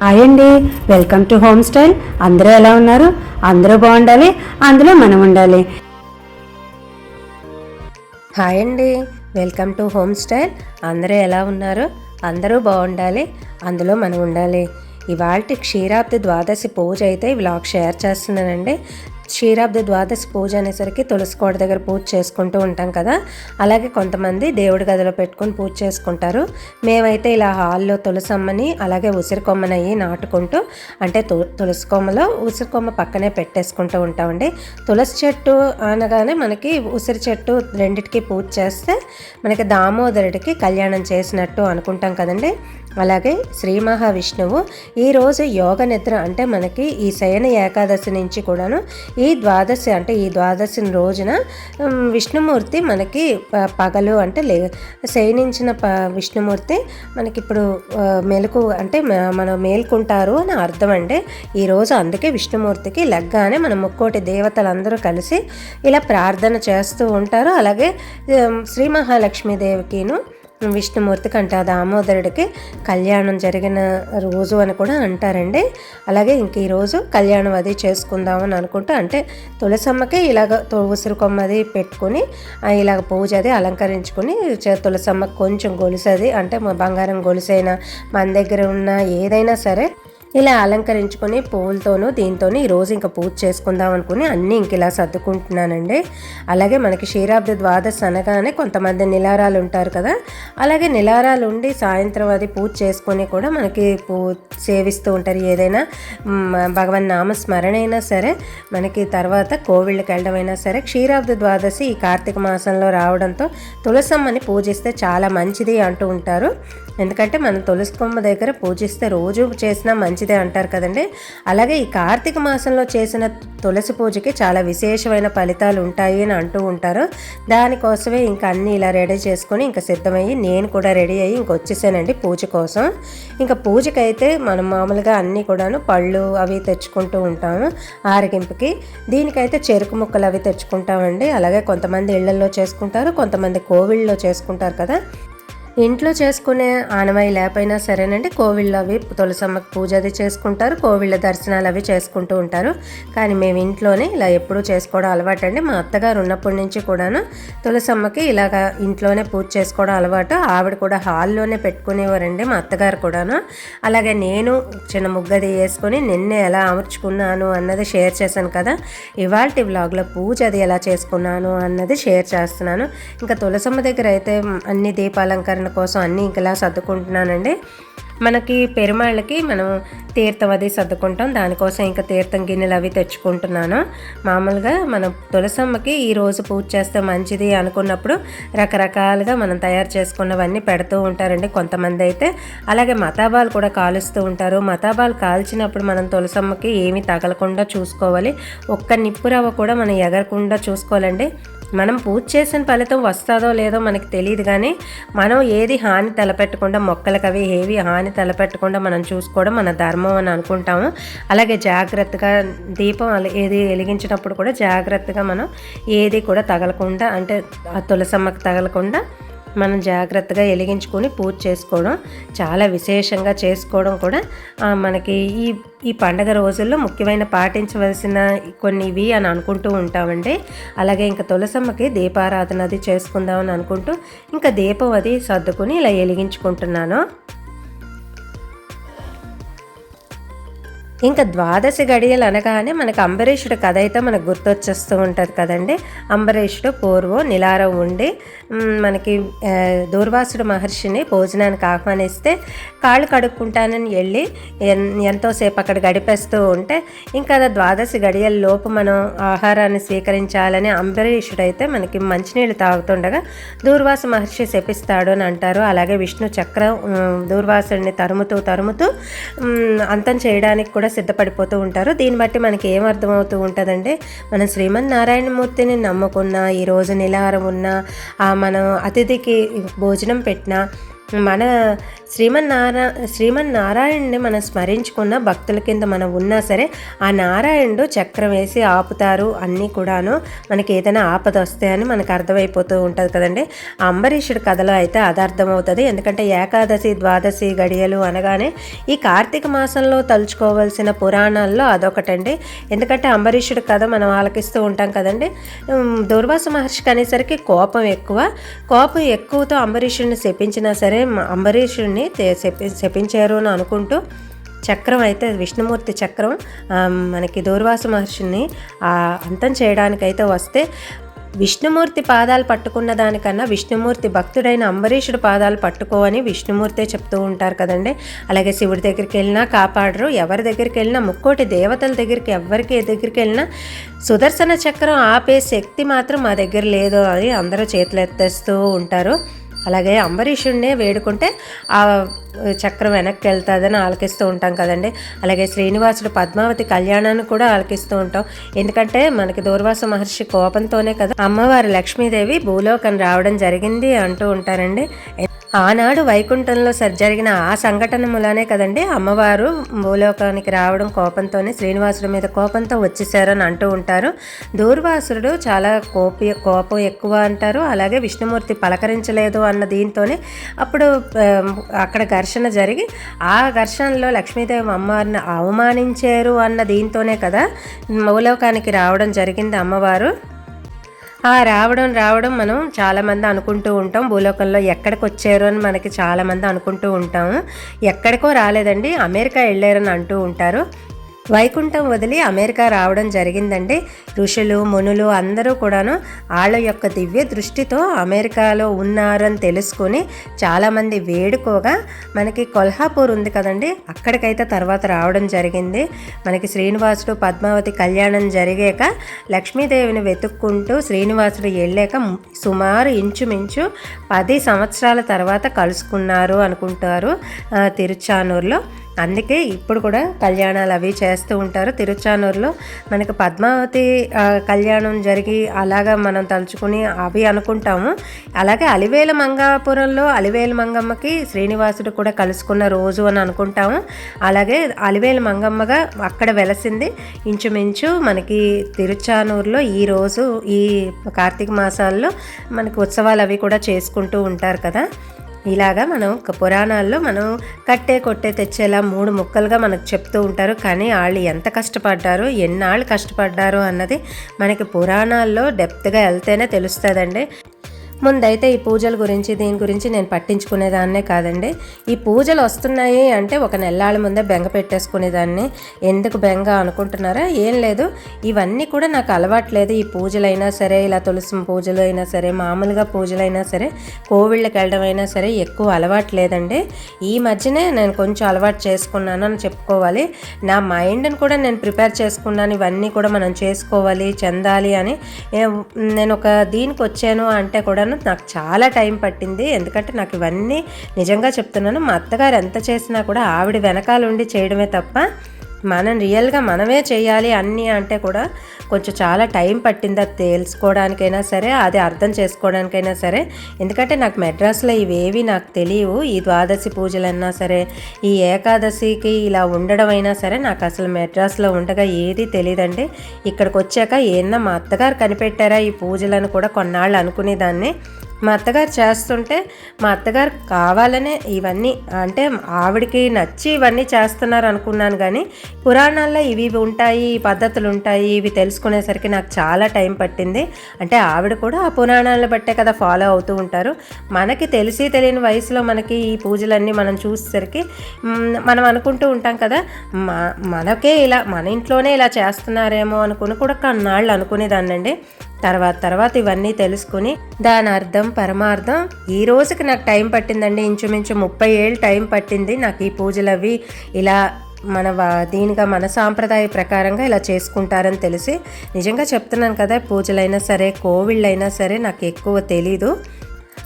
Hi అండి welcome to home style అందరూ ఎలా ఉన్నారు? అందరూ బాగుండాలి అందులో మనం ఉండాలి. హాయ్ అండి వెల్కమ్ టు హోమ్ స్టైల్ అందరూ ఎలా ఉన్నారు? అందరూ బాగుండాలి అందులో మనం ఉండాలి. ఇవాళ క్షీరాబ్ది ద్వాదశి పూజ అయితే ఈ వ్లాగ్ షేర్ చేస్తున్నానండి. క్షీరాబ్ది ద్వాదశి పూజ అనేసరికి తులసి కోట దగ్గర పూజ చేసుకుంటూ ఉంటాం కదా. అలాగే కొంతమంది దేవుడి గదిలో పెట్టుకొని పూజ చేసుకుంటారు. మేమైతే ఇలా హాల్లో తులసమ్మని అలాగే ఉసిరి అయ్యి నాటుకుంటూ అంటే తు తులసి కొమ్మలో ఉసిరి కొమ్మ పక్కనే పెట్టేసుకుంటూ ఉంటామండి. తులసి చెట్టు అనగానే మనకి ఉసిరి చెట్టు రెండిటికి పూజ చేస్తే మనకి దామోదరుడికి కళ్యాణం చేసినట్టు అనుకుంటాం కదండి. అలాగే శ్రీ మహావిష్ణువు ఈరోజు యోగ నిద్ర అంటే మనకి ఈ శయన ఏకాదశి నుంచి కూడాను ఈ ద్వాదశి అంటే ఈ ద్వాదశి రోజున విష్ణుమూర్తి మనకి ప- పగలు అంటే లే శయనించిన ప విష్ణుమూర్తి మనకి ఇప్పుడు మెలకు అంటే మనం మేల్కుంటారు అని అర్థం అండి. ఈరోజు అందుకే విష్ణుమూర్తికి లగ్గానే మన ముక్కోటి దేవతలందరూ కలిసి ఇలా ప్రార్థన చేస్తూ ఉంటారు. అలాగే శ్రీ మహాలక్ష్మీదేవికిను విష్ణుమూర్తికి అంటే ఆ దామోదరుడికి కళ్యాణం జరిగిన రోజు అని కూడా అంటారండి. అలాగే ఇంక ఈరోజు కళ్యాణం అది చేసుకుందామని అనుకుంటూ అంటే తులసమ్మకి ఇలాగ ఉసిరి కొమ్మది పెట్టుకొని ఇలాగ పూజ అది అలంకరించుకొని తులసమ్మకి కొంచెం గొలుసది అంటే బంగారం గొలుసైనా మన దగ్గర ఉన్న ఏదైనా సరే ఇలా అలంకరించుకొని పువ్వులతోనూ దీంతోనూ ఈరోజు ఇంకా పూజ చేసుకుందాం అనుకుని అన్నీ ఇంక ఇలా సర్దుకుంటున్నానండి. అలాగే మనకి క్షీరాబ్ది ద్వాదశ అనగానే కొంతమంది నిలారాలు ఉంటారు కదా అలాగే నిలారాలు ఉండి సాయంత్రం అది పూజ చేసుకొని కూడా మనకి పూ సేవిస్తూ ఉంటారు. ఏదైనా భగవన్ నామ స్మరణ అయినా సరే మనకి తర్వాత కోవిళ్ళకి వెళ్ళడం అయినా సరే క్షీరాబ్ది ద్వాదశి ఈ కార్తీక మాసంలో రావడంతో తులసమ్మని పూజిస్తే చాలా మంచిది అంటూ ఉంటారు. ఎందుకంటే మనం తులసి కొమ్మ దగ్గర పూజిస్తే రోజు చేసినా మంచిదే అంటారు కదండి. అలాగే ఈ కార్తీక మాసంలో చేసిన తులసి పూజకి చాలా విశేషమైన ఫలితాలు ఉంటాయి అని అంటూ ఉంటారు. దానికోసమే ఇంకా అన్నీ ఇలా రెడీ చేసుకొని ఇంకా సిద్ధమయ్యి నేను కూడా రెడీ అయ్యి ఇంక వచ్చేసానండి పూజ కోసం. ఇంకా పూజకైతే మనం మామూలుగా అన్నీ కూడాను పళ్ళు అవి తెచ్చుకుంటూ ఉంటాము ఆరగింపుకి. దీనికైతే చెరుకు ముక్కలు అవి తెచ్చుకుంటామండి. అలాగే కొంతమంది ఇళ్ళలో చేసుకుంటారు కొంతమంది కోవిళ్ళలో చేసుకుంటారు కదా. ఇంట్లో చేసుకునే ఆనవాయి లేకపోయినా సరేనండి. కోవిళ్ళు అవి తులసమ్మకి పూజ అది చేసుకుంటారు. కోవిళ్ళ దర్శనాలు అవి చేసుకుంటూ ఉంటారు. కానీ మేము ఇంట్లోనే ఇలా ఎప్పుడూ చేసుకోవడం అలవాటు అండి మా అత్తగారు ఉన్నప్పటి నుంచి కూడాను తులసమ్మకి ఇలాగ ఇంట్లోనే పూజ చేసుకోవడం అలవాటు. ఆవిడ కూడా హాల్లోనే పెట్టుకునేవారండి మా అత్తగారు కూడాను. అలాగే నేను చిన్న ముగ్గది వేసుకొని నిన్నే ఎలా అమర్చుకున్నాను అన్నది షేర్ చేశాను కదా. ఇవాళ వ్లాగ్లో పూజ అది ఎలా చేసుకున్నాను అన్నది షేర్ చేస్తున్నాను. ఇంకా తులసమ్మ దగ్గర అయితే అన్ని దీపాలంకరణ కోసం అన్నీ ఇంకలా సర్దుకుంటున్నానండి. మనకి పెరుమాళ్ళకి మనం తీర్థం అది సర్దుకుంటాం. దానికోసం ఇంకా తీర్థం గిన్నెలు అవి తెచ్చుకుంటున్నాను. మామూలుగా మనం తులసమ్మకి ఈ రోజు పూజ చేస్తే మంచిది అనుకున్నప్పుడు రకరకాలుగా మనం తయారు చేసుకున్నవన్నీ పెడుతూ ఉంటారండి కొంతమంది అయితే. అలాగే మతాబాలు కూడా కాలుస్తూ ఉంటారు. మతాబాలు కాల్చినప్పుడు మనం తులసమ్మకి ఏమీ తగలకుండా చూసుకోవాలి. ఒక్క నిప్పురవ్వ కూడా మనం ఎగరకుండా చూసుకోవాలండి. మనం పూజ చేసిన ఫలితం వస్తుందో లేదో మనకి తెలియదు కానీ మనం ఏది హాని తలపెట్టకుండా మొక్కలకు అవి ఏవి హాని తలపెట్టకుండా మనం చూసుకోవడం మన ధర్మం అని అనుకుంటాము. అలాగే జాగ్రత్తగా దీపం ఏది వెలిగించినప్పుడు కూడా జాగ్రత్తగా మనం ఏది కూడా తగలకుండా అంటే ఆ తులసమ్మకి తగలకుండా మనం జాగ్రత్తగా వెలిగించుకొని పూజ చేసుకోవడం చాలా విశేషంగా చేసుకోవడం కూడా మనకి ఈ ఈ పండగ రోజుల్లో ముఖ్యమైన పాటించవలసిన కొన్ని ఇవి అని అనుకుంటూ ఉంటామండి. అలాగే ఇంకా తులసమ్మకి దీపారాధన అది చేసుకుందామని అనుకుంటూ ఇంకా దీపం అది సర్దుకుని ఇలా వెలిగించుకుంటున్నాను. ఇంకా ద్వాదశి గడియలు అనగానే మనకు అంబరీషుడు కథ అయితే మనకు గుర్తొచ్చేస్తూ ఉంటుంది కదండి. అంబరీషుడు పూర్వం నిలారం ఉండి మనకి దూర్వాసుడు మహర్షిని భోజనానికి ఆహ్వానిస్తే కాళ్ళు కడుక్కుంటానని వెళ్ళి ఎన్- ఎంతోసేపు అక్కడ గడిపేస్తూ ఉంటే ఇంకా ద్వాదశి గడియల లోపు మనం ఆహారాన్ని స్వీకరించాలని అంబరీషుడు అయితే మనకి మంచినీళ్ళు తాగుతుండగా దూర్వాస మహర్షి శపిస్తాడు అని అంటారు. అలాగే విష్ణు చక్రం దూర్వాసుడిని తరుముతూ తరుముతూ అంతం చేయడానికి కూడా సిద్ధపడిపోతూ ఉంటారు. దీన్ని బట్టి మనకి ఏం అర్థమవుతూ ఉంటుందంటే మనం శ్రీమన్నారాయణమూర్తిని నమ్ముకున్న ఈరోజు నిలారం ఉన్న మనం అతిథికి భోజనం పెట్టినా మన శ్రీమన్నారా శ్రీమన్నారాయణుని మనం స్మరించుకున్న భక్తుల కింద మనం ఉన్నా సరే ఆ నారాయణుడు చక్రం వేసి ఆపుతారు అన్నీ కూడాను మనకి ఏదైనా ఆపద వస్తే అని మనకు అర్థమైపోతూ ఉంటుంది కదండి. ఆ అంబరీషుడి కథలో అయితే అది అర్థమవుతుంది. ఎందుకంటే ఏకాదశి ద్వాదశి గడియలు అనగానే ఈ కార్తీక మాసంలో తలుచుకోవాల్సిన పురాణాల్లో అదొకటండి. ఎందుకంటే అంబరీషుడి కథ మనం ఆలకిస్తూ ఉంటాం కదండి. దుర్వాస మహర్షికి అనేసరికి కోపం ఎక్కువ. కోపం ఎక్కువతో అంబరీషుడిని శపించినా సరే మ- అంబరీషుడిని శపి శపించారు అని అనుకుంటూ చక్రం అయితే విష్ణుమూర్తి చక్రం మనకి దూర్వాస మహర్షిని అంతం చేయడానికైతే వస్తే విష్ణుమూర్తి పాదాలు పట్టుకున్న దానికన్నా విష్ణుమూర్తి భక్తుడైన అంబరీషుడు పాదాలు పట్టుకోవని విష్ణుమూర్తే చెప్తూ ఉంటారు కదండి. అలాగే శివుడి దగ్గరికి వెళ్ళినా కాపాడరు ఎవరి దగ్గరికి వెళ్ళినా ముక్కోటి దేవతల దగ్గరికి ఎవరికి దగ్గరికి వెళ్ళినా సుదర్శన చక్రం ఆపే శక్తి మాత్రం మా దగ్గర లేదు అని అందరూ చేతులు ఎత్తేస్తూ ఉంటారు. అలాగే అంబరీషుడినే వేడుకుంటే ఆ చక్రం వెనక్కి వెళ్తుందని ఆలకిస్తూ ఉంటాం కదండి. అలాగే శ్రీనివాసుడు పద్మావతి కళ్యాణాన్ని కూడా ఆలకిస్తూ ఉంటాం. ఎందుకంటే మనకి దూర్వాస మహర్షి కోపంతోనే కదా అమ్మవారి లక్ష్మీదేవి భూలోకం రావడం జరిగింది అంటూ ఉంటారండి. ఆనాడు వైకుంఠంలో సరి జరిగిన ఆ సంఘటన మూలానే కదండి. అమ్మవారు భూలోకానికి రావడం కోపంతోనే శ్రీనివాసుడి మీద కోపంతో వచ్చేసారని అంటూ ఉంటారు. దూర్వాసుడు చాలా కోపి కోపం ఎక్కువ అంటారు. అలాగే విష్ణుమూర్తి పలకరించలేదు అన్న దీంతోనే అప్పుడు అక్కడ ఘర్షణ జరిగి ఆ ఘర్షణలో లక్ష్మీదేవి అమ్మవారిని అవమానించారు అన్న దీంతోనే కదా భూలోకానికి రావడం జరిగింది అమ్మవారు. ఆ రావడం రావడం మనం చాలామంది అనుకుంటూ ఉంటాం. భూలోకంలో ఎక్కడికి వచ్చారు అని మనకి చాలామంది అనుకుంటూ ఉంటాము ఎక్కడికో రాలేదండి అమెరికా వెళ్ళారని అంటూ ఉంటారు. వైకుంఠం వదిలి అమెరికా రావడం జరిగిందండి. ఋషులు మునులు అందరూ కూడాను వాళ్ళ యొక్క దివ్య దృష్టితో అమెరికాలో ఉన్నారని తెలుసుకొని చాలామంది వేడుకోగా మనకి కొల్హాపూర్ ఉంది కదండి అక్కడికైతే తర్వాత రావడం జరిగింది. మనకి శ్రీనివాసుడు పద్మావతి కళ్యాణం జరిగాక లక్ష్మీదేవిని వెతుక్కుంటూ శ్రీనివాసుడు వెళ్ళాక సుమారు ఇంచుమించు పది సంవత్సరాల తర్వాత కలుసుకున్నారు అనుకుంటారు తిరుచానూరులో. అందుకే ఇప్పుడు కూడా కళ్యాణాలు అవి చేస్తూ ఉంటారు. తిరుచానూరులో మనకు పద్మావతి కళ్యాణం జరిగి అలాగా మనం తలుచుకుని అవి అనుకుంటాము. అలాగే అలివేల మంగాపురంలో అలివేల మంగమ్మకి శ్రీనివాసుడు కూడా కలుసుకున్న రోజు అని అనుకుంటాము. అలాగే అలివేల మంగమ్మగా అక్కడ వెలసింది. ఇంచుమించు మనకి తిరుచానూరులో ఈ రోజు ఈ కార్తీక మాసాల్లో మనకు ఉత్సవాలు అవి కూడా చేసుకుంటూ ఉంటారు కదా. ఇలాగా మనం పురాణాల్లో మనం కట్టే కొట్టే తెచ్చేలా మూడు ముక్కలుగా మనకు చెప్తూ ఉంటారు. కానీ వాళ్ళు ఎంత కష్టపడ్డారు ఎన్నాళ్ళు కష్టపడ్డారు అన్నది మనకి పురాణాల్లో డెప్త్గా వెళ్తేనే తెలుస్తుందండి. ముందైతే ఈ పూజల గురించి దీని గురించి నేను పట్టించుకునేదాన్నే కాదండి. ఈ పూజలు వస్తున్నాయి అంటే ఒక నెల్లాళ్ళ ముందే బెంగ పెట్టేసుకునేదాన్ని. ఎందుకు బెంగ అనుకుంటున్నారా? ఏం లేదు. ఇవన్నీ కూడా నాకు అలవాట్లేదు. ఈ పూజలైనా సరే ఇలా తులసి పూజలు అయినా సరే మామూలుగా పూజలైనా సరే కోవిళ్ళకి వెళ్ళడం అయినా సరే ఎక్కువ అలవాటు లేదండి ఈ మధ్యనే నేను కొంచెం అలవాటు చేసుకున్నాను అని చెప్పుకోవాలి. నా మైండ్ని కూడా నేను ప్రిపేర్ చేసుకున్నాను. ఇవన్నీ కూడా మనం చేసుకోవాలి చెందాలి అని. నేను ఒక దీనికి వచ్చాను అంటే కూడా కూడాను నాకు చాలా టైం పట్టింది. ఎందుకంటే నాకు ఇవన్నీ నిజంగా చెప్తున్నాను. మా అత్తగారు ఎంత చేసినా కూడా ఆవిడ వెనకాల ఉండి చేయడమే తప్ప మనం రియల్గా మనమే చేయాలి అన్నీ అంటే కూడా కొంచెం చాలా టైం పట్టింది అది తెలుసుకోవడానికైనా సరే అది అర్థం చేసుకోవడానికైనా సరే. ఎందుకంటే నాకు మెడ్రాస్లో ఇవేవి నాకు తెలియవు ఈ ద్వాదశి పూజలన్నా సరే ఈ ఏకాదశికి ఇలా ఉండడం అయినా సరే నాకు అసలు మెడ్రాస్లో ఉండగా ఏది తెలియదండి ఇక్కడికి వచ్చాక ఏమన్నా మా అత్తగారు కనిపెట్టారా ఈ పూజలను కూడా కొన్నాళ్ళు అనుకునేదాన్ని. మా అత్తగారు చేస్తుంటే మా అత్తగారు కావాలనే ఇవన్నీ అంటే ఆవిడకి నచ్చి ఇవన్నీ చేస్తున్నారు అనుకున్నాను కానీ పురాణాల్లో ఇవి ఇవి ఉంటాయి ఈ పద్ధతులు ఉంటాయి ఇవి తెలుసుకునేసరికి నాకు చాలా టైం పట్టింది. అంటే ఆవిడ కూడా ఆ పురాణాలను బట్టే కదా ఫాలో అవుతూ ఉంటారు. మనకి తెలిసి తెలియని వయసులో మనకి ఈ పూజలన్నీ మనం చూసేసరికి మనం అనుకుంటూ ఉంటాం కదా మనకే ఇలా మన ఇంట్లోనే ఇలా చేస్తున్నారేమో అనుకుని కూడా కన్నాళ్ళు అనుకునేదాన్నండి. తర్వాత తర్వాత ఇవన్నీ తెలుసుకుని దాని అర్థం పరమార్థం ఈ రోజుకి నాకు టైం పట్టిందండి. ఇంచుమించు ముప్పై ఏళ్ళు టైం పట్టింది. నాకు ఈ పూజలు అవి ఇలా మన దీనిగా మన సాంప్రదాయ ప్రకారంగా ఇలా చేసుకుంటారని తెలిసి నిజంగా చెప్తున్నాను కదా పూజలైనా సరే కోవిళ్ళైనా సరే నాకు ఎక్కువ తెలీదు.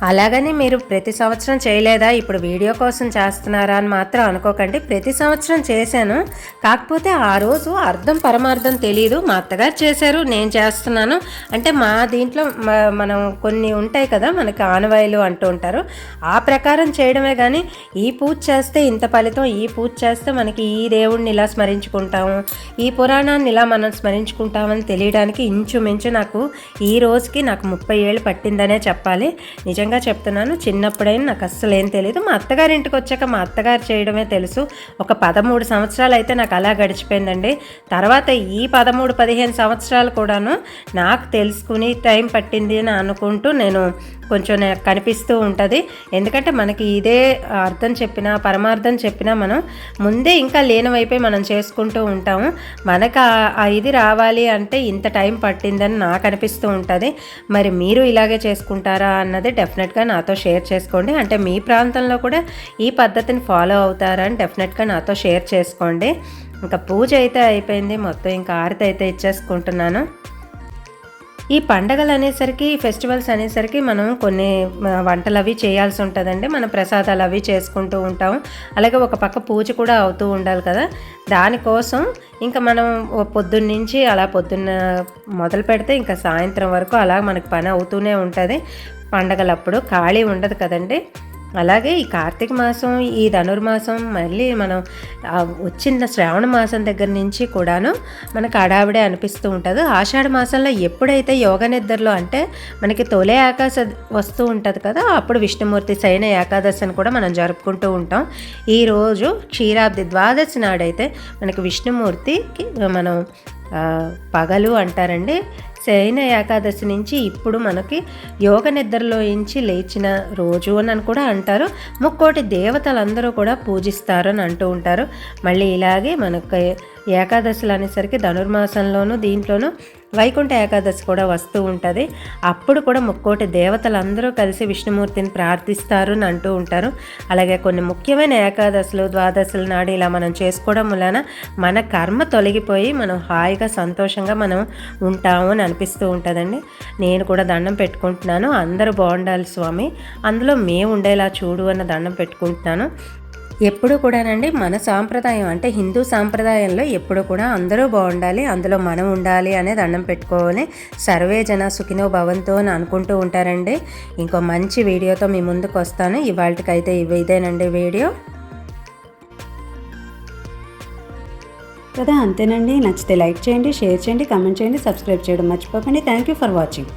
అలాగని మీరు ప్రతి సంవత్సరం చేయలేదా? ఇప్పుడు వీడియో కోసం చేస్తున్నారా అని మాత్రం అనుకోకండి. ప్రతి సంవత్సరం చేశాను. కాకపోతే ఆ రోజు అర్థం పరమార్థం తెలియదు మా అత్తగారు చేశారు నేను చేస్తున్నాను. అంటే మా దీంట్లో మనం కొన్ని ఉంటాయి కదా మనకి ఆనవాయిలు అంటూ ఉంటారు. ఆ ప్రకారం చేయడమే కానీ ఈ పూజ చేస్తే ఇంత ఫలితం ఈ పూజ చేస్తే మనకి ఈ దేవుణ్ణి ఇలా స్మరించుకుంటాము ఈ పురాణాన్ని ఇలా మనం స్మరించుకుంటామని తెలియడానికి ఇంచుమించు నాకు ఈ రోజుకి నాకు ముప్పై ఏళ్ళు పట్టిందనే చెప్పాలి. నిజంగా చెప్తున్నాను. చిన్నప్పుడైనా నాకు అస్సలు ఏం తెలియదు మా అత్తగారి ఇంటికి వచ్చాక మా అత్తగారు చేయడమే తెలుసు. ఒక పదమూడు సంవత్సరాలు అయితే నాకు అలా గడిచిపోయిందండి. తర్వాత ఈ పదమూడు పదిహేను సంవత్సరాలు కూడాను నాకు తెలుసుకుని టైం పట్టింది అని అనుకుంటూ నేను కొంచెం కనిపిస్తూ ఉంటుంది. ఎందుకంటే మనకి ఇదే అర్థం చెప్పినా పరమార్థం చెప్పినా మనం ముందే ఇంకా లీనమైపోయి మనం చేసుకుంటూ ఉంటాము. మనకు ఆ- ఇది రావాలి అంటే ఇంత టైం పట్టిందని నాకు అనిపిస్తూ ఉంటుంది. మరి మీరు ఇలాగే చేసుకుంటారా అన్నది డెఫినెట్గా నాతో షేర్ చేసుకోండి. అంటే మీ ప్రాంతంలో కూడా ఈ పద్ధతిని ఫాలో అవుతారని డెఫినెట్గా నాతో షేర్ చేసుకోండి. ఇంకా పూజ అయితే అయిపోయింది. మొత్తం ఇంకా ఆరతి అయితే ఇచ్చేసుకుంటున్నాను. ఈ పండగలు అనేసరికి ఫెస్టివల్స్ అనేసరికి మనం కొన్ని వంటలు అవి చేయాల్సి ఉంటుందండి. మన ప్రసాదాలు అవి చేసుకుంటూ ఉంటాం. అలాగే ఒక పక్క పూజ కూడా అవుతూ ఉండాలి కదా. దానికోసం ఇంకా మనం పొద్దున్న నుంచి అలా పొద్దున్న మొదలు పెడితే ఇంకా సాయంత్రం వరకు అలా మనకి పని అవుతూనే ఉంటుంది. పండగలప్పుడు ఖాళీ ఉండదు కదండి. అలాగే ఈ కార్తీక మాసం ఈ ధనుర్మాసం మళ్ళీ మనం వచ్చిన శ్రావణ మాసం దగ్గర నుంచి కూడాను మనకు అడావిడే అనిపిస్తూ ఉంటుంది. ఆషాఢ మాసంలో ఎప్పుడైతే యోగ నిద్రలో అంటే మనకి తొలి ఆకాశ వస్తూ ఉంటుంది కదా అప్పుడు విష్ణుమూర్తి సైన ఏకాదశిని కూడా మనం జరుపుకుంటూ ఉంటాం. ఈరోజు క్షీరాబ్ది ద్వాదశి నాడైతే మనకి విష్ణుమూర్తికి మనం పగలు అంటారండి. శయన ఏకాదశి నుంచి ఇప్పుడు మనకి యోగ నిద్రలో ఇంచి లేచిన రోజు అని కూడా అంటారు. ముక్కోటి దేవతలందరూ కూడా పూజిస్తారు అని అంటూ ఉంటారు. మళ్ళీ ఇలాగే మనకి ఏకాదశులు అనేసరికి ధనుర్మాసంలోనూ దీంట్లోనూ వైకుంఠ ఏకాదశి కూడా వస్తూ ఉంటుంది. అప్పుడు కూడా ముక్కోటి దేవతలందరూ కలిసి విష్ణుమూర్తిని ప్రార్థిస్తారు అని అంటూ ఉంటారు. అలాగే కొన్ని ముఖ్యమైన ఏకాదశులు ద్వాదశుల నాడు ఇలా మనం చేసుకోవడం వలన మన కర్మ తొలగిపోయి మనం హాయిగా సంతోషంగా మనం ఉంటాము అని అనిపిస్తూ ఉంటుందండి. నేను కూడా దండం పెట్టుకుంటున్నాను. అందరూ బాగుండాలి స్వామి. అందులో మేము ఉండేలా చూడు అన్న దండం పెట్టుకుంటున్నాను. ఎప్పుడు కూడానండి మన సాంప్రదాయం అంటే హిందూ సాంప్రదాయంలో ఎప్పుడు కూడా అందరూ బాగుండాలి అందులో మనం ఉండాలి అనే దండం పెట్టుకోవాలి. సర్వే జన సుఖినో భవంతో అని అనుకుంటూ ఉంటారండి. ఇంకో మంచి వీడియోతో మీ ముందుకు వస్తాను. ఇవాళకైతే ఇవి ఇదేనండి వీడియో. కదా అంతేనండి. నచ్చితే లైక్ చేయండి షేర్ చేయండి కామెంట్ చేయండి సబ్స్క్రైబ్ చేయడం మర్చిపోకండి. Thank you for watching.